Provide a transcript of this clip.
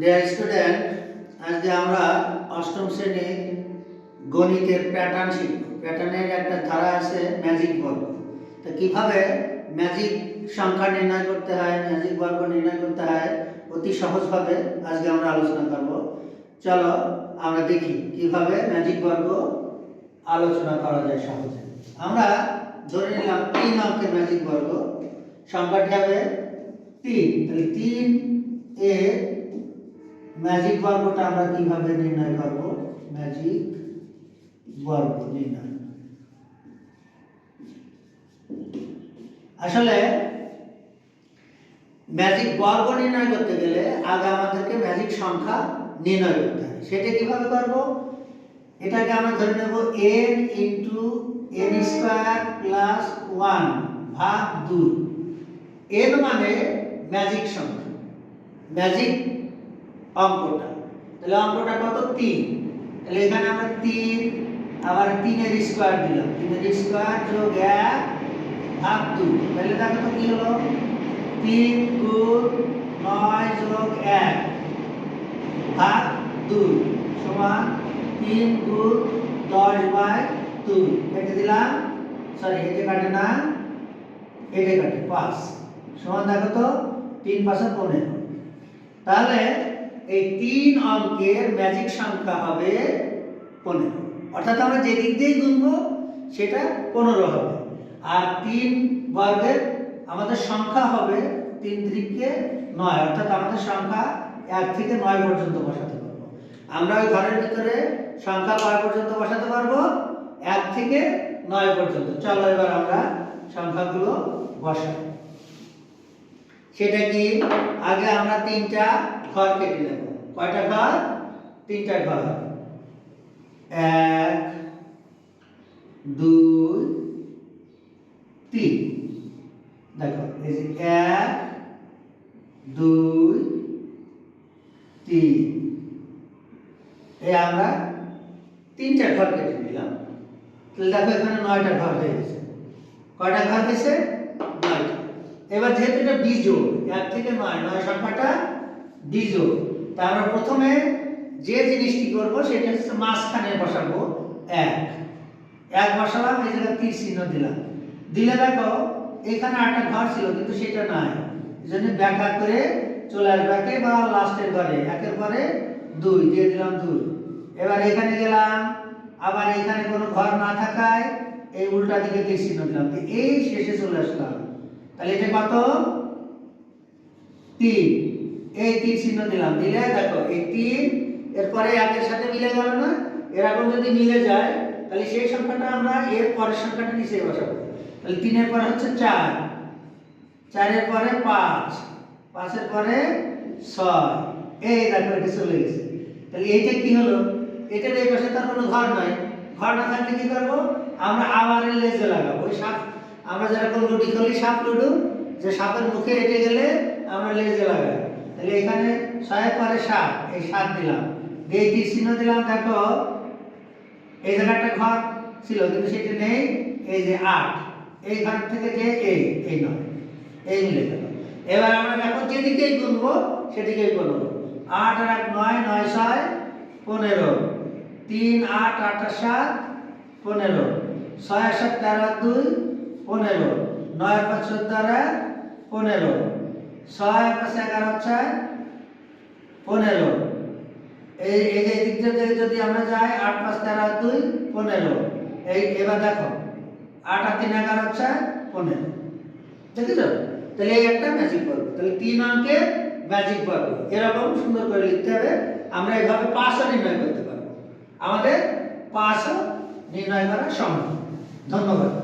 Dear student আজকে আমরা অষ্টম শ্রেণির গণিতের প্যাটার্ন শিখব। প্যাটার্নের একটা ধারা আছে ম্যাজিক বর্গ। তো কীভাবে ম্যাজিক সংখ্যা নির্ণয় করতে হয় ম্যাজিক বর্গ নির্ণয় করতে হয়, অতি সহজভাবে আজকে আমরা আলোচনা করব। চলো আমরা দেখি কীভাবে ম্যাজিক বর্গ আলোচনা করা যায় সহজে। আমরা ধরে নিলাম তিন অঙ্কের ম্যাজিক বর্গ। সংখ্যাটি হবে তিন। তাহলে তিন এর ম্যাজিক বর্গটা আমরা কীভাবে নির্ণয় করব? ম্যাজিক বর্গ নির্ণয়। আসলে ম্যাজিক বর্গ নির্ণয় করতে গেলে আগে আমাদেরকে ম্যাজিক সংখ্যা নির্ণয় করতে হয় সেটা কীভাবে করব? এটাকে আমরা ধরে নেব n into n square plus one ভাগ দুই। n মানে ম্যাজিক সংখ্যা। ম্যাজিক অঙ্কটা। তাহলে অঙ্কটা কত? তিন। তাহলে এখানে আমরা তিন, আবার তিনের স্কোয়ার দিলাম। তিনের স্কোয়ার যোগ এক, ভাগ দুই। তাহলে দেখো তো কি হলো? তিন গুণ নয় যোগ এক, ভাগ দুই সমান তিন গুণ দশ বাই দুই। কেটে দিলাম। সরি এটা কাটে না। এটা কাটে, পাঁচ। সমান দেখো তো, তিন পাঁচে পনেরো। তাহলে এই তিন অঙ্কের ম্যাজিক সংখ্যা হবে পনেরো। অর্থাৎ আমরা যে দিক দিয়েই গুনবো, সেটা পনেরো হবে। আর তিন বর্গের আমাদের সংখ্যা হবে তিন দিকে নয়। অর্থাৎ আমাদের সংখ্যা এক থেকে নয় পর্যন্ত বসাতে পারব। আমরা ওই ঘরের ভিতরে সংখ্যা কয় পর্যন্ত বসাতে পারব? এক থেকে নয় পর্যন্ত। চলো এবার আমরা সংখ্যাগুলো বসাই। সেটা কি? আগে আমরা তিনটা ঘর কেটে নেব। কয়টা ঘর? তিনটা ঘর। এক, দুই, তিন। দেখো, এই যে এক, দুই, তিন। এই আমরা তিনটা ঘর কেটে নিলাম। তাহলে দেখো এখানে নয়টা ঘর হয়ে গেছে। কয়টা ঘর হয়েছে? নয়টা। এবার যেহেতু এটা বিজোড় এক থেকে নয় নয় সংখ্যাটা বিজোড় তা আমরা প্রথমে যে জিনিসটি করব, সেটা হচ্ছে মাঝখানে বসাবো এক। এক বসালাম, এই জায়গায় তীর চিহ্ন দিলাম। দিলে দেখো, এখানে একটা ঘর ছিল, কিন্তু সেটা নাই। এই জন্য ব্যাখ্যা করে চলে আসবে। বা লাস্টের ঘরে, একের পরে দুই, দিয়ে দিলাম দুই। এবার এখানে গেলাম, আবার এখানে কোনো ঘর না থাকায় এই উল্টা দিকে তীর চিহ্ন দিলাম। এই শেষে চলে আসলাম। তাহলে এটা কত? তিন। এই তিন চিহ্ন দিলাম। দিলে দেখো, এই তিন, এরপরে একের সাথে মিলে গেল না? এরকম যদি মিলে যায়, তাহলে সেই সংখ্যাটা আমরা এর পরের সংখ্যাটা নিচে বসাবো। তাহলে তিনের পরে হচ্ছে চার। চারের পরে পাঁচ। পাঁচের পরে ছয়। এই দেখো, এটা চলে গেছে। তাহলে এইটা কি হলো? এটার এই পাশে তার কোনো ঘর নাই। ঘর না থাকলে কি করব? আমরা আবার লেজে লাগাবো। ওই সাপ, আমরা যেরকম লুডি খেলি, সাপ লুডু, যে সাপের মুখে এটে গেলে আমরা লেজে লাগাই। এখানে ছয়ের পরে সাত, এই সাত দিলাম। দিয়ে তীর চিহ্ন দিলাম, দেখো, এই জায়গাটা ঘর ছিল, কিন্তু সেটা নেই, এই যে আট। এই ঘর থেকে যে এই এই নয়। এই মিলে গেল। এবার আমরা দেখো যেদিকেই গুনবো, সেদিকেই গুনবো। আট আর এক নয় নয় ছয়, পনেরো। তিন, আট আট সাত, পনেরো। ছয় সাত তেরো দুই, পনেরো। নয় পাঁচ, চোদ্দ পনেরো। ছয় পাঁচ এগারো ছয় পনেরো। এই এই দিক থেকে যদি আমরা যাই, আট পাঁচ তেরো দুই পনেরো। এই, এবার দেখো, আট আর তিন এগারো হচ্ছে পনেরো। দেখেছ? তাহলে এই একটা ম্যাজিক বর্গ তাহলে তিন অঙ্কের ম্যাজিক বর্গ এরকম সুন্দর করে লিখতে হবে। আমরা এভাবে পাঁচও নির্ণয় করতে পারব। আমাদের পাঁচও নির্ণয় করা সম্ভব। ধন্যবাদ।